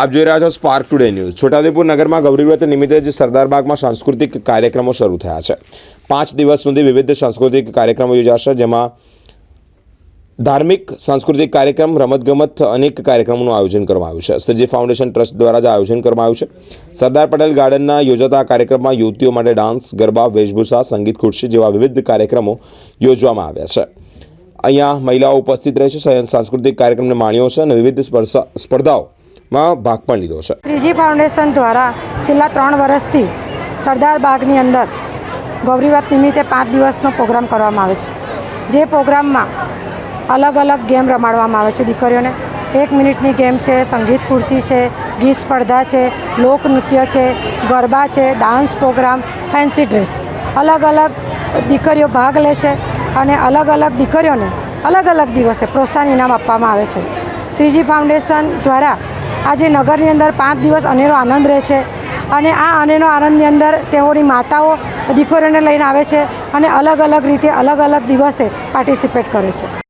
આપ જોઈ રહ્યા છો સ્પાર્ક ટુડે ન્યૂઝ છોટાઉદેપુર નગરમાં ગૌરીવ્રત નિમિત્તે જ સરદારબાગમાં સાંસ્કૃતિક કાર્યક્રમો શરૂ થયા છે. પાંચ દિવસ સુધી વિવિધ સાંસ્કૃતિક કાર્યક્રમો યોજાશે, જેમાં ધાર્મિક, સાંસ્કૃતિક કાર્યક્રમ, રમતગમત અનેક કાર્યક્રમોનું આયોજન કરવામાં આવ્યું છે. સરજી ફાઉન્ડેશન ટ્રસ્ટ દ્વારા જ આયોજન કરવામાં આવ્યું છે. સરદાર પટેલ ગાર્ડનના યોજાતા કાર્યક્રમમાં યુવતીઓ માટે ડાન્સ, ગરબા, વેશભૂષા, સંગીત ખુરશી જેવા વિવિધ કાર્યક્રમો યોજવામાં આવ્યા છે. અહીંયા મહિલાઓ ઉપસ્થિત રહે છે. સાંસ્કૃતિક કાર્યક્રમને માણ્યો છે અને વિવિધ સ્પર્શા- સ્પર્ધાઓમાં ભાગ પણ લીધો છે. ત્રીજી ફાઉન્ડેશન દ્વારા છેલ્લા ત્રણ વર્ષથી સરદાર બાગની અંદર ગૌરીવ્રત નિમિત્તે પાંચ દિવસનો પ્રોગ્રામ કરવામાં આવે છે. જે પ્રોગ્રામમાં અલગ અલગ ગેમ રમાડવામાં આવે છે દીકરીઓને. એક મિનિટની ગેમ છે, સંગીત ખુરશી છે, ગીત સ્પર્ધા છે લોકનૃત્ય છે, ગરબા છે, ડાન્સ પ્રોગ્રામ, ફેન્સી ડ્રેસ. અલગ અલગ દીકરીઓ ભાગ લે છે અને અલગ અલગ દીકરીઓને અલગ અલગ દિવસે પ્રોત્સાહન ઇનામ આપવામાં આવે છે. શ્રીજી ફાઉન્ડેશન દ્વારા આજે નગરની અંદર પાંચ દિવસ અનેરો આનંદ રહે છે. અને આ અનેરો આનંદની અંદર તેઓની માતાઓ દીકરીઓને લઈને આવે છે અને અલગ અલગ રીતે અલગ અલગ દિવસે પાર્ટિસિપેટ કરે છે.